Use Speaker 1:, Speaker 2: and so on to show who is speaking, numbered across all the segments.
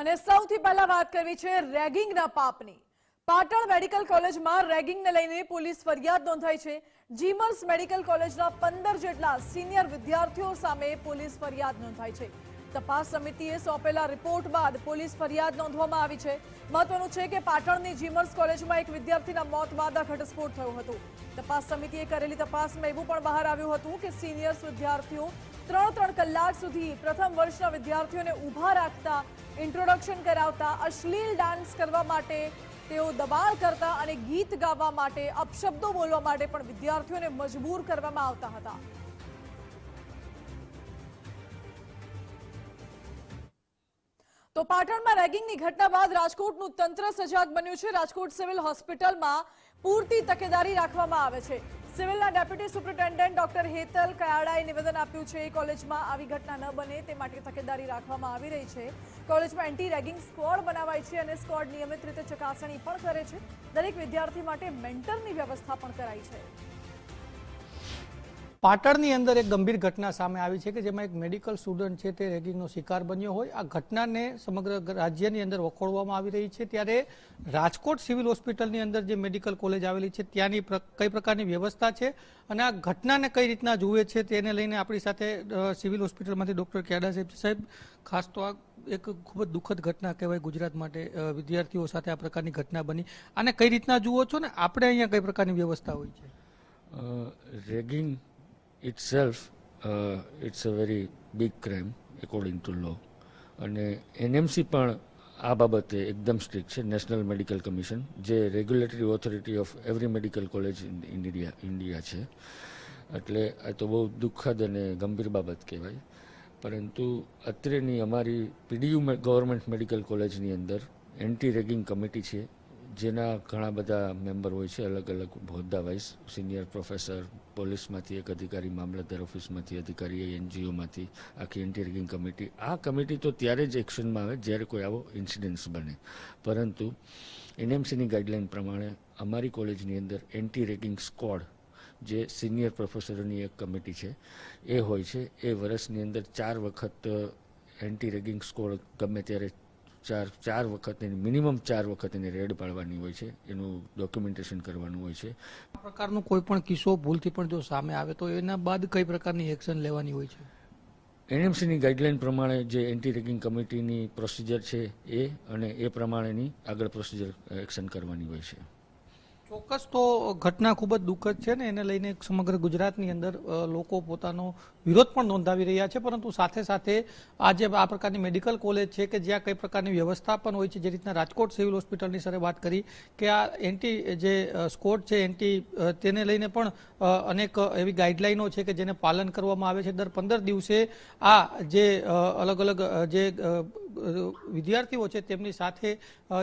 Speaker 1: અને સૌથી પહેલા વાત કરવી છે રેગિંગના પાપની. પાટણ મેડિકલ કોલેજમાં રેગિંગને લઈને પોલીસ ફરિયાદ નોંધાઈ છે. જીમર્સ મેડિકલ કોલેજના પંદર જેટલા સિનિયર વિદ્યાર્થીઓ સામે પોલીસ ફરિયાદ નોંધાઈ છે. તપાસ સમિતિએ સોંપેલા રિપોર્ટ બાદ પોલીસ ફરિયાદ નોંધવામાં આવી છે. મહત્વનું છે કે પાટણની જીમર્સ કોલેજમાં એક વિદ્યાર્થીના મોત બાદ ઘટસ્ફોટ થયો હતો. તપાસ સમિતિએ કરેલી તપાસમાં એવું પણ બહાર આવ્યું હતું કે સિનિયર્સ વિદ્યાર્થીઓ ત્રણ ત્રણ કલાક સુધી પ્રથમ વર્ષના વિદ્યાર્થીઓને ઊભા રાખતા ઇન્ટ્રોડક્શન કરાવતા, અશ્લીલ ડાન્સ કરવા માટે તેઓ દબાણ કરતા અને ગીત ગાવા માટે, અપશબ્દો બોલવા માટે પણ વિદ્યાર્થીઓને મજબૂર કરવામાં આવતા હતા. તો પાટણમાં રેગિંગની ઘટના બાદ રાજકોટનું તંત્ર સજાગ બન્યું છે. રાજકોટ સિવિલ હોસ્પિટલમાં પૂરતી તકેદારી રાખવામાં આવે છે. સિવિલના ડેપ્યુટી સુપ્રિન્ટેન્ડન્ટ ડોક્ટર હેતલ કયાડાએ નિવેદન આપ્યું છે કોલેજમાં આવી ઘટના ન બને તે માટે તકેદારી રાખવામાં આવી રહી છે. કોલેજમાં એન્ટી રેગિંગ સ્ક્વોડ બનાવાય છે અને સ્ક્વોડ નિયમિત રીતે ચકાસણી પણ કરે છે. દરેક વિદ્યાર્થી માટે મેન્ટરની વ્યવસ્થા પણ કરાઈ છે.
Speaker 2: પાટણની અંદર એક ગંભીર ઘટના સામે આવી છે કે જેમાં એક મેડિકલ સ્ટુડન્ટ છે તે રેગિંગનો શિકાર બન્યો હોય. આ ઘટનાને સમગ્ર રાજ્યની અંદર વખોડવામાં આવી રહી છે. ત્યારે રાજકોટ સિવિલ હોસ્પિટલની અંદર જે મેડિકલ કોલેજ આવેલી છે, ત્યાંની કઈ પ્રકારની વ્યવસ્થા છે અને આ ઘટનાને કઈ રીતના જુએ છે તેને લઈને આપણી સાથે સિવિલ હોસ્પિટલમાંથી ડૉક્ટર કેડા સાહેબ સાહેબ, ખાસ તો આ એક ખૂબ જ દુઃખદ ઘટના કહેવાય ગુજરાત માટે વિદ્યાર્થીઓ સાથે આ પ્રકારની ઘટના બની. આને કઈ રીતના જુઓ છો ને? આપણે અહીંયા કઈ પ્રકારની વ્યવસ્થા હોય છે?
Speaker 3: ragging itself, uh, it's a very big crime according to law. અને એનએમસી પણ આ બાબતે એકદમ સ્ટ્રિક્ટ છે. નેશનલ મેડિકલ કમિશન જે regulatory authority of every medical college in India India છે. એટલે આ તો બહુ દુઃખદ અને ગંભીર બાબત કહેવાય. પરંતુ અત્રેની અમારી પીડીયુ ગવર્મેન્ટ મેડિકલ કોલેજની અંદર એન્ટી રેગિંગ કમિટી છે. જેના ઘણા બધા મેમ્બર હોય છે, અલગ અલગ હોદ્દા વાઇઝ. સિનિયર પ્રોફેસર, પોલીસમાંથી એક અધિકારી, મામલતદાર ઓફિસમાંથી અધિકારી, એનજીઓમાંથી, આખી એન્ટી રેગિંગ કમિટી. આ કમિટી તો ત્યારે જ એક્શનમાં આવે જ્યારે કોઈ આવો ઇન્સિડન્સ બને. પરંતુ એનએમસીની ગાઈડલાઇન પ્રમાણે અમારી કોલેજની અંદર એન્ટી રેગિંગ સ્કોડ, જે સિનિયર પ્રોફેસરોની એક કમિટી છે, એ હોય છે. એ વર્ષની અંદર ચાર વખત એન્ટી રેગિંગ સ્કોડ ગમે ત્યારે ચાર ચાર વખત એની મિનિમમ ચાર વખત એની રેડ પાડવાની હોય છે એનું ડોક્યુમેન્ટેશન કરવાનું હોય છે.
Speaker 2: આ પ્રકારનો કોઈ પણ કિસ્સો ભૂલથી પણ જો સામે આવે તો એના બાદ કઈ પ્રકારની એક્શન લેવાની હોય છે?
Speaker 3: એનએમસીની ગાઈડલાઇન પ્રમાણે જે એન્ટી રેગિંગ કમિટીની પ્રોસિજર છે એ અને એ પ્રમાણેની આગળ પ્રોસિજર એક્શન કરવાની હોય છે.
Speaker 2: ચોક્કસ તો ઘટના ખૂબ જ દુઃખદ છે ને એને લઈને સમગ્ર ગુજરાતની અંદર લોકો પોતાનો વિરોધ પણ નોંધાવી રહ્યા છે. પરંતુ સાથે સાથે આ જે આ પ્રકારની મેડિકલ કોલેજ છે કે જ્યાં કઈ પ્રકારની વ્યવસ્થા પણ હોય છે, જે રીતના રાજકોટ સિવિલ હોસ્પિટલની સરે વાત કરી કે આ એન્ટી, જે સ્કોટ છે એન્ટી તેને લઈને પણ અનેક એવી ગાઈડલાઈનો છે કે જેને પાલન કરવામાં આવે છે. દર પંદર દિવસે આ જે અલગ અલગ જે વિદ્યાર્થીઓ છે તેમની સાથે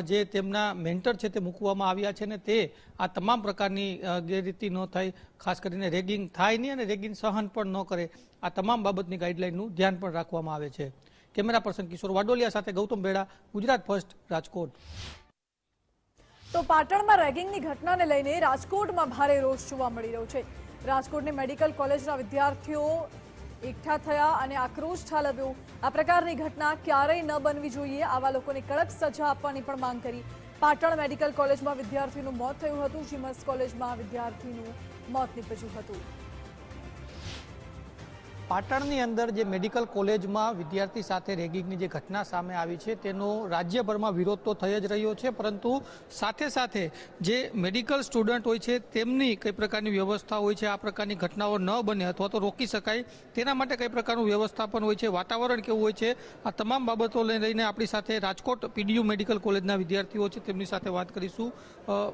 Speaker 2: જે તેમના મેન્ટર છે તે મૂકવામાં આવ્યા છે ને તે આ તમામ પ્રકારની ગેરરીતિ ન થાય, ખાસ કરીને રેગિંગ થાય નહીં અને રેગિંગ સહન પણ ન કરે, આ તમામ બાબતની ગાઈડલાઇનનું ધ્યાન પણ રાખવામાં આવે છે. કેમેરા પર્સન કિશોર વાડોલિયા સાથે ગૌતમ બેડા, ગુજરાત ફર્સ્ટ, રાજકોટ.
Speaker 1: તો પાટણમાં રેગિંગની ઘટનાને લઈને રાજકોટમાં ભારે રોષ જોવા મળી રહ્યો છે. રાજકોટની મેડિકલ કોલેજના વિદ્યાર્થીઓ એકઠા થયા અને આક્રોશ ઠાલવ્યો. આ પ્રકારની ઘટના ક્યારેય ન બનવી જોઈએ, આવા લોકોને કડક સજા આપવાની પણ માંગ કરી. પાટણ મેડિકલ કોલેજમાં વિદ્યાર્થીનું મોત થયું હતું જીમસ કોલેજમાં વિદ્યાર્થીનું મોત નીપજ્યું હતું.
Speaker 2: પાટણની અંદર જે મેડિકલ કોલેજમાં વિદ્યાર્થી સાથે રેગિંગની જે ઘટના સામે આવી છે, તેનો રાજ્યભરમાં વિરોધ તો થઈ જ રહ્યો છે, પરંતુ સાથે સાથે જે મેડિકલ સ્ટુડન્ટ હોય છે, તેમની કઈ પ્રકારની વ્યવસ્થા હોય છે, આ પ્રકારની ઘટનાઓ ન બને અથવા તો રોકી શકાય, તેના માટે કઈ પ્રકારનું વ્યવસ્થાપન હોય છે, વાતાવરણ કેવું હોય છે, આ તમામ બાબતો લઈને આપણી સાથે રાજકોટ પીડીયુ મેડિકલ કોલેજના વિદ્યાર્થીઓ છે, તેમની સાથે વાત કરીશું.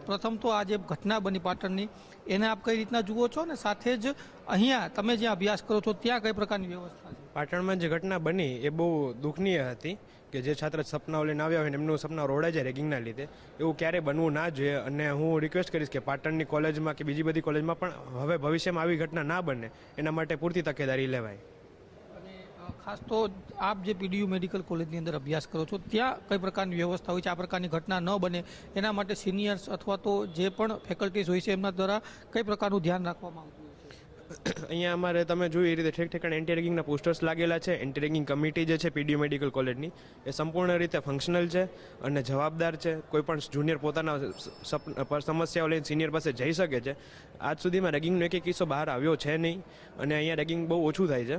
Speaker 2: પ્રથમ તો આ જે ઘટના બની પાટણની, એને આપ કઈ રીતના જુઓ છો? અને સાથે જ અહીંયા તમે જ્યાં અભ્યાસ કરો છો ત્યાં કઈ પ્રકારની વ્યવસ્થા છે?
Speaker 4: પાટણમાં જે ઘટના બની એ બહુ દુઃખનીય હતી કે જે છાત્ર સપનાઓ લઈને આવ્યા હોય ને એમનું સપના રોડાઈ જાય રેગિંગના લીધે એવું ક્યારેય બનવું ના જોઈએ. અને હું રિક્વેસ્ટ કરીશ કે પાટણની કોલેજમાં કે બીજી બધી કોલેજમાં પણ હવે ભવિષ્યમાં આવી ઘટના ના બને એના માટે પૂરતી તકેદારી લેવાય.
Speaker 2: અને ખાસ તો આપ જે પીડીયુ મેડિકલ કોલેજની અંદર અભ્યાસ કરો છો ત્યાં કઈ પ્રકારની વ્યવસ્થા હોય છે? આ પ્રકારની ઘટના ન બને એના માટે સિનિયર્સ અથવા તો જે પણ ફેકલ્ટીઝ હોય છે એમના દ્વારા કઈ પ્રકારનું ધ્યાન રાખવામાં આવતું
Speaker 4: અહીંયા અમારે તમે જોયું એ રીતે ઠેક ઠેકાણે એન્ટી રેગિંગના પોસ્ટર્સ લાગેલા છે. એન્ટી રેગિંગ કમિટી જે છે પીડી મેડિકલ કોલેજની એ સંપૂર્ણ રીતે ફંક્શનલ છે અને જવાબદાર છે. કોઈ પણ જુનિયર પોતાના સમસ્યાઓ લઈને સિનિયર પાસે જઈ શકે છે. આજ સુધીમાં રેગિંગનો એક કિસ્સો બહાર આવ્યો છે નહીં અને અહીંયા રેગિંગ બહુ ઓછું થાય છે.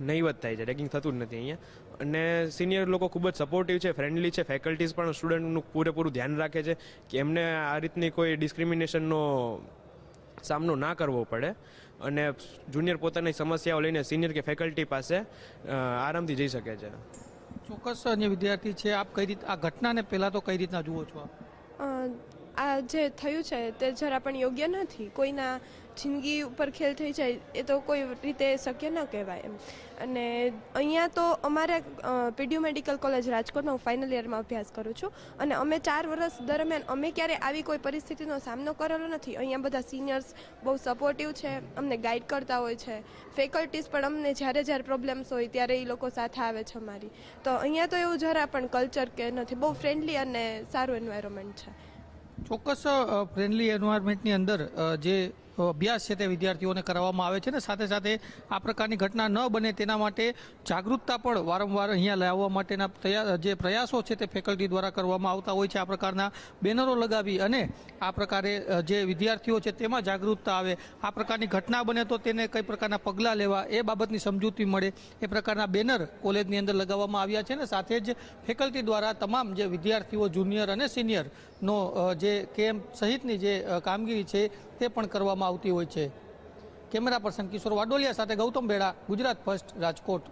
Speaker 4: નહીવત થાય છે. રેગિંગ થતું જ નથી અહીંયા. અને સિનિયર લોકો ખૂબ જ સપોર્ટિવ છે ફ્રેન્ડલી છે. ફેકલ્ટીઝ પણ સ્ટુડન્ટનું પૂરેપૂરું ધ્યાન રાખે છે કે એમને આ રીતની કોઈ ડિસ્ક્રિમિનેશનનો સામનો ના કરવો પડે. અને જુનિયર પોતાની સમસ્યાઓ લઈને સિનિયર કે ફેકલ્ટી પાસે આરામથી જઈ શકે છે.
Speaker 2: ચોક્કસ જે વિદ્યાર્થી છે આપ કઈ રીત આ ઘટનાને પહેલાં તો કઈ રીતના જુઓ છો
Speaker 5: આ જે થયું છે તે જરા પણ યોગ્ય નથી. કોઈના જિંદગી ઉપર ખેલ થઈ જાય એ તો કોઈ રીતે શક્ય ન કહેવાય એમ. અને અહીંયા તો અમારે પીડીયુ મેડિકલ કોલેજ રાજકોટમાં હું ફાઇનલ યરમાં અભ્યાસ કરું છું અને અમે ચાર વર્ષ દરમિયાન અમે ક્યારે આવી કોઈ પરિસ્થિતિનો સામનો કરેલો નથી. અહીંયા બધા સિનિયર્સ બહુ સપોર્ટિવ છે, અમને ગાઈડ કરતા હોય છે. ફેકલ્ટીઝ પણ અમને જ્યારે જ્યારે પ્રોબ્લેમ્સ હોય ત્યારે એ લોકો સાથે આવે છે અમારી. તો અહીંયા તો એવું જરા પણ કલ્ચર કે નથી, બહુ ફ્રેન્ડલી અને સારું એન્વાયરમેન્ટ છે.
Speaker 2: ચોક્કસ ફ્રેન્ડલી એન્વાયરમેન્ટની અંદર જે અભ્યાસ છે તે વિદ્યાર્થીઓને કરાવવામાં આવે છે ને સાથે સાથે આ પ્રકારની ઘટના ન બને તેના માટે જાગૃતતા પણ વારંવાર અહીંયા લાવવા માટેના જે પ્રયાસો છે તે ફેકલ્ટી દ્વારા કરવામાં આવતા હોય છે આ પ્રકારના બેનરો લગાવી અને આ પ્રકારે જે વિદ્યાર્થીઓ છે તેમાં જાગૃતતા આવે. આ પ્રકારની ઘટના બને તો તેને કઈ પ્રકારના પગલાં લેવા એ બાબતની સમજૂતી મળે. એ પ્રકારના બેનર કોલેજની અંદર લગાવવામાં આવ્યા છે ને સાથે જ ફેકલ્ટી દ્વારા તમામ જે વિદ્યાર્થીઓ જુનિયર અને સિનિયરનો જે કેમ્પ સહિતની જે કામગીરી છે તે પણ કરવામાં આવતી હોય છે. કેમેરા પર્સન કિશોર વાડોલિયા સાથે ગૌતમ બેડા, ગુજરાત ફર્સ્ટ, રાજકોટ.